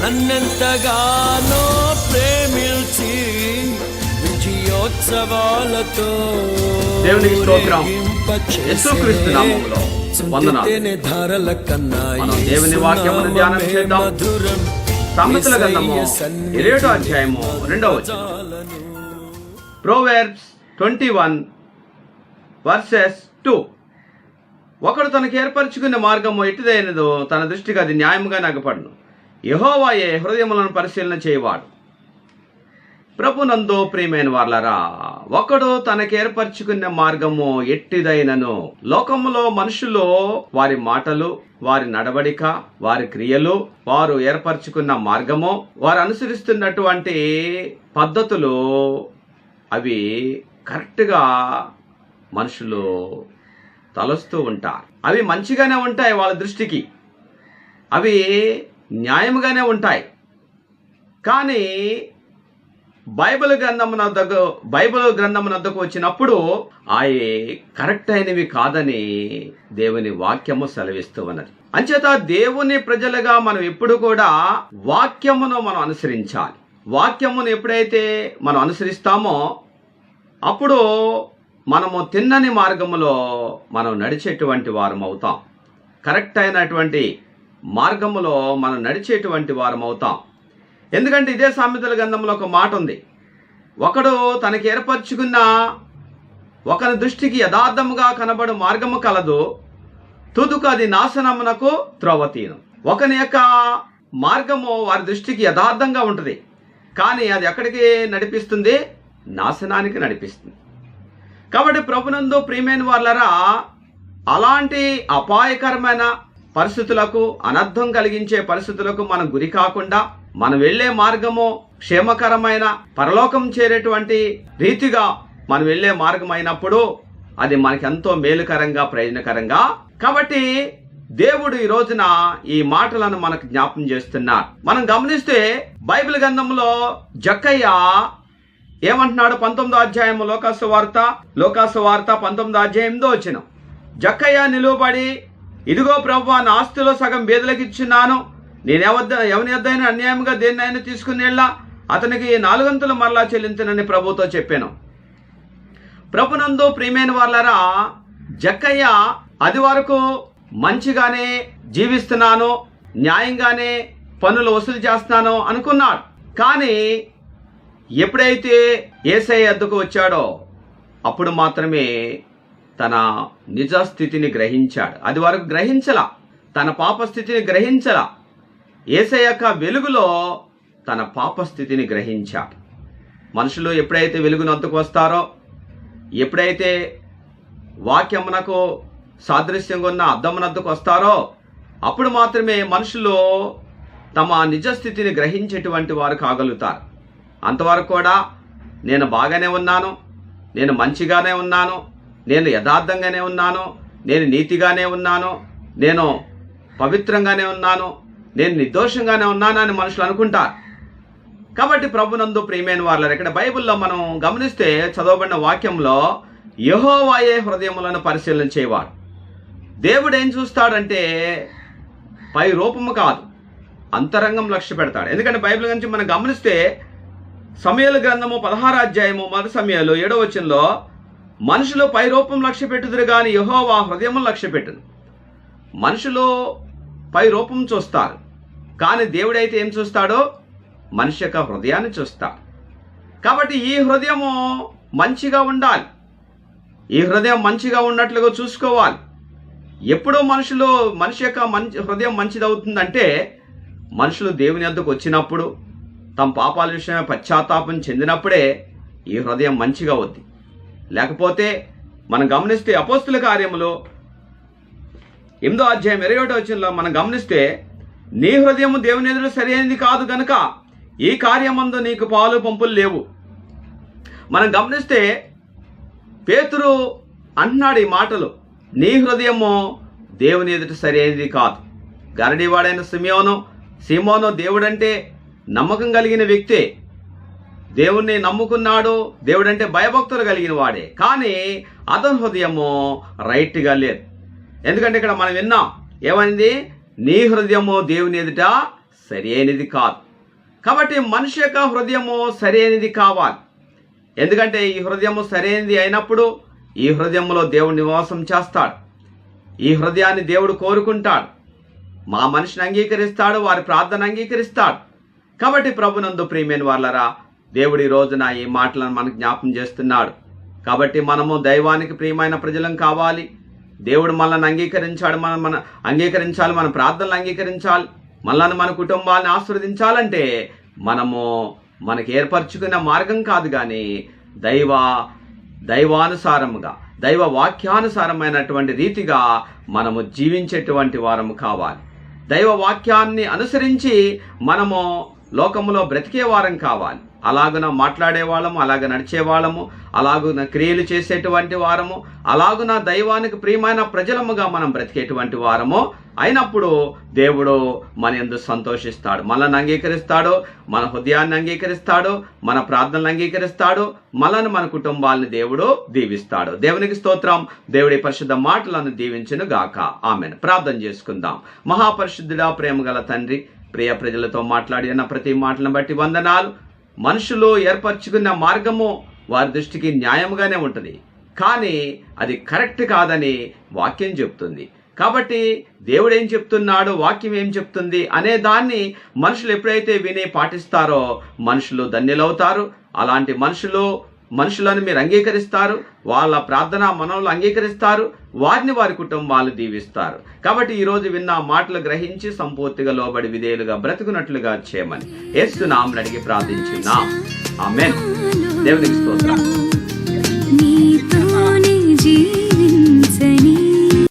నన్నెంతగానో ప్రేమించి విజయోత్సవాలతో దేవునికి స్తోత్రం. ఊరేగింపచేసే యేసుక్రీస్తు నామములో వందనాలు. సుంటితేనె ధారల కన్నా దేవుని వాక్యమును ధ్యానం యేసు చేద్దాం. నామమే మధురం. సామెతల గ్రంథము యేసయ్య ఇరవై అధ్యాయము రెండవ వచనం చాలను. Proverbs twenty one verses two ఒకడు తనకు ఏర్పరచుకున్న మార్గము ఎట్టిదైనదో తన దృష్టికి అది న్యాయముగా నగపడును యహోవాయే హృదయములను పరిశీలన చేయవాడు. ప్రభునందో ప్రియమైన వాళ్ళరా ఒకడు తనకేర్పరచుకున్న మార్గము ఎట్టిదైనను లోకములో మనుషులు వారి మాటలు వారి నడవడిక వారి క్రియలు వారు ఏర్పరచుకున్న మార్గము వారు అనుసరిస్తున్నటువంటి పద్ధతులు అవి కరెక్ట్గా మనుషులు తలస్తూ ఉంటారు. అవి మంచిగానే ఉంటాయి వాళ్ళ దృష్టికి. అవి న్యాయముగానే ఉంటాయి. కానీ బైబిల్ గ్రంథమునద్దకు బైబిల్ గ్రంథమునద్దకు వచ్చినప్పుడు అవి కరెక్ట్ అయినవి కాదని దేవుని వాక్యము సెలవిస్తూ ఉన్నది. అంచేత దేవుని ప్రజలుగా మనం ఎప్పుడు కూడా వాక్యమును మనం అనుసరించాలి. వాక్యమును ఎప్పుడైతే మనం అనుసరిస్తామో అప్పుడు మనము తిన్నని మార్గములో మనం నడిచేటువంటి వారం అవుతాం కరెక్ట్ అయినటువంటి మార్గములో మనం నడిచేటువంటి వారం అవుతాం ఎందుకంటే ఇదే సామెతల గ్రంథంలో ఒక మాట ఉంది. ఒకడు తనకి ఏర్పరచుకున్న ఒకరి దృష్టికి యథార్థముగా కనబడు మార్గము కలదు. తుదుకు అది నాశనమునకు త్రోవతీను. ఒకని యొక్క మార్గము వారి దృష్టికి యథార్థంగా ఉంటుంది. కానీ అది ఎక్కడికి నడిపిస్తుంది? నాశనానికి నడిపిస్తుంది. కాబట్టి ప్రభునందు ప్రియమైన వాళ్ళరా అలాంటి అపాయకరమైన పరిస్థితులకు అనర్థం కలిగించే పరిస్థితులకు మనం గురి కాకుండా మనం వెళ్ళే మార్గము క్షేమకరమైన పరలోకం చేరేటువంటి రీతిగా మనం వెళ్ళే మార్గం అయినప్పుడు అది మనకి ఎంతో మేలుకరంగా ప్రయోజనకరంగా. కాబట్టి దేవుడు ఈ రోజున ఈ మాటలను మనకు జ్ఞాపం చేస్తున్నాడు మనం గమనిస్తే బైబిల్ గ్రంథంలో జక్కయ్య ఏమంటున్నాడు? పంతొమ్మిదో అధ్యాయం లోకాసు వార్త లోకాసు వార్త పంతొమ్మిదో అధ్యాయంతో వచ్చిన జక్కయ్య నిలువబడి ఇదిగో ప్రభు నా ఆస్తిలో సగం బేదలకు ఇచ్చున్నాను. నేను ఎవద్ద ఎవని వద్దైనా అన్యాయంగా దేన్నైనా తీసుకుని వెళ్ళా. అతనికి నాలుగంతులు మరలా చెల్లించనని ప్రభుతో చెప్పాను. ప్రభునందు ప్రియమైన వాళ్ళరా జక్కయ్య అది వరకు మంచిగానే జీవిస్తున్నాను న్యాయంగానే పనులు వసూలు చేస్తున్నాను అనుకున్నాడు. కానీ ఎప్పుడైతే ఏసై అద్దకు వచ్చాడో అప్పుడు మాత్రమే తన నిజ స్థితిని గ్రహించాడు. అది వరకు గ్రహించలా. తన పాపస్థితిని గ్రహించల. గ్రహించలా వెలుగులో తన పాపస్థితిని గ్రహించాడు. మనుషులు ఎప్పుడైతే వెలుగునందుకు వస్తారో ఎప్పుడైతే వాక్యమునకు సాదృశ్యంగా ఉన్న అద్దమునద్దకు వస్తారో అప్పుడు మాత్రమే మనుషులు తమ నిజస్థితిని గ్రహించేటువంటి వారు కాగలుగుతారు. అంతవరకు కూడా నేను బాగానే ఉన్నాను నేను మంచిగానే ఉన్నాను నేను యథార్థంగానే ఉన్నాను నేను నీతిగానే ఉన్నాను నేను పవిత్రంగానే ఉన్నాను నేను నిర్దోషంగానే ఉన్నాను అని మనుషులు అనుకుంటారు. కాబట్టి ప్రభునందు ప్రియమైన వాళ్ళ ఇక్కడ బైబిల్లో మనం గమనిస్తే చదవబడిన వాక్యంలో యహోవాయే హృదయములను పరిశీలన చేయవాడు. దేవుడు ఏం చూస్తాడంటే పై రూపము కాదు అంతరంగం లక్ష్య పెడతాడు. ఎందుకంటే బైబిల్ గురించి మనం గమనిస్తే సమయాల గ్రంథము పదహారాధ్యాయము మొదటి సమయాలు ఏడో వచనంలో మనుషులు పై రూపం లక్ష్య పెట్టుదురు కానీ యహోవా హృదయము లక్ష్య పెట్టును. మనుషులు పై రూపం చూస్తారు. కానీ దేవుడైతే ఏం చూస్తాడో? మనిషి యొక్క హృదయాన్ని చూస్తాడు. కాబట్టి ఈ హృదయము మంచిగా ఉండాలి. ఈ హృదయం మంచిగా ఉన్నట్లుగా చూసుకోవాలి. ఎప్పుడో మనుషులు మనిషి యొక్క మంచి హృదయం మంచిదవుతుందంటే మనుషులు దేవుని వద్దకు వచ్చినప్పుడు తమ పాపాల విషయమే పశ్చాత్తాపం చెందినప్పుడే ఈ హృదయం మంచిగా అవుద్ది. లేకపోతే మనం గమనిస్తే అపోస్తుల కార్యములో ఎనిమిదో అధ్యాయం ఇరవై ఒకటో వచ్చినలో మనం గమనిస్తే నీ హృదయం దేవుని ఎదురు సరైనది కాదు గనక ఈ కార్యమందు నీకు పాలు పంపులు లేవు. మనం గమనిస్తే పేతురు అంటున్నాడు ఈ మాటలు నీ హృదయము దేవుని ఎదుట సరైనది కాదు. గరడివాడైన సిమియోను సిమోను దేవుడంటే నమ్మకం కలిగిన వ్యక్తే. దేవుణ్ణి నమ్ముకున్నాడు. దేవుడంటే భయభక్తులు కలిగిన వాడే. కానీ అతని హృదయము రైట్గా లేదు. ఎందుకంటే ఇక్కడ మనం విన్నాం ఏమైంది? నీ హృదయము దేవుని ఎదుట సరి అయినది కాదు. కాబట్టి మనిషి యొక్క హృదయము సరైనది కావాలి. ఎందుకంటే ఈ హృదయము సరైనది అయినప్పుడు ఈ హృదయంలో దేవుడు నివాసం చేస్తాడు. ఈ హృదయాన్ని దేవుడు కోరుకుంటాడు. మా మనిషిని అంగీకరిస్తాడు వారి ప్రార్థన అంగీకరిస్తాడు. కాబట్టి ప్రభునందు ప్రియమైన వాళ్ళరా దేవుడి రోజున ఈ మాటలను మనకు జ్ఞాపం చేస్తున్నాడు. కాబట్టి మనము దైవానికి ప్రియమైన ప్రజలం కావాలి. దేవుడు మనల్ని అంగీకరించాడు మనం మన అంగీకరించాలి మన ప్రార్థనలు అంగీకరించాలి మనల్ని మన కుటుంబాన్ని ఆస్వాదించాలంటే మనము మనకు ఏర్పరచుకున్న మార్గం కాదు కానీ దైవ దైవానుసారముగా దైవ వాక్యానుసారమైనటువంటి రీతిగా మనము జీవించేటువంటి వారము కావాలి. దైవ వాక్యాన్ని అనుసరించి మనము లోకములో బ్రతికే వారం కావాలి. అలాగున మాట్లాడే వాళ్ళము అలాగ నడిచే వాళ్ళము అలాగున క్రియలు చేసేటువంటి వారము అలాగున దైవానికి ప్రియమైన ప్రజలముగా మనం బ్రతికేటువంటి వారము అయినప్పుడు దేవుడు మన ఎందు సంతోషిస్తాడు మనల్ని అంగీకరిస్తాడు మన హృదయాన్ని అంగీకరిస్తాడు మన ప్రార్థనలు అంగీకరిస్తాడు మనల్ని మన కుటుంబాలను దేవుడు దీవిస్తాడు. దేవునికి స్తోత్రం దేవుడి పరిశుద్ధ మాటలను దీవించును గాక. ఆమెను. ప్రార్థన చేసుకుందాం. మహాపరిశుద్ధుడా ప్రేమగల తండ్రి ప్రియ ప్రజలతో మాట్లాడిన ప్రతి మాటలను బట్టి వందనాలు. మనుషులు ఏర్పరచుకున్న మార్గము వారి దృష్టికి న్యాయంగానే ఉంటుంది. కానీ అది కరెక్ట్ కాదని వాక్యం చెప్తుంది. కాబట్టి దేవుడు ఏం చెప్తున్నాడు? వాక్యం ఏం చెప్తుంది? అనే దాన్ని మనుషులు ఎప్పుడైతే విని పాటిస్తారో మనుషులు ధన్యులవుతారు. అలాంటి మనుషులు మనుషులను మీరు అంగీకరిస్తారు వాళ్ళ ప్రార్థన మనవులు అంగీకరిస్తారు వారిని వారి కుటుంబాలు దీవిస్తారు. కాబట్టి ఈరోజు విన్న మాటలు గ్రహించి సంపూర్తిగా లోబడి విధేయులుగా బ్రతుకున్నట్లుగా చేయమని ఏస్తున్నాం అడిగి ప్రార్థించున్నాం. ఆమెన్. దేవునికి స్తోత్రం.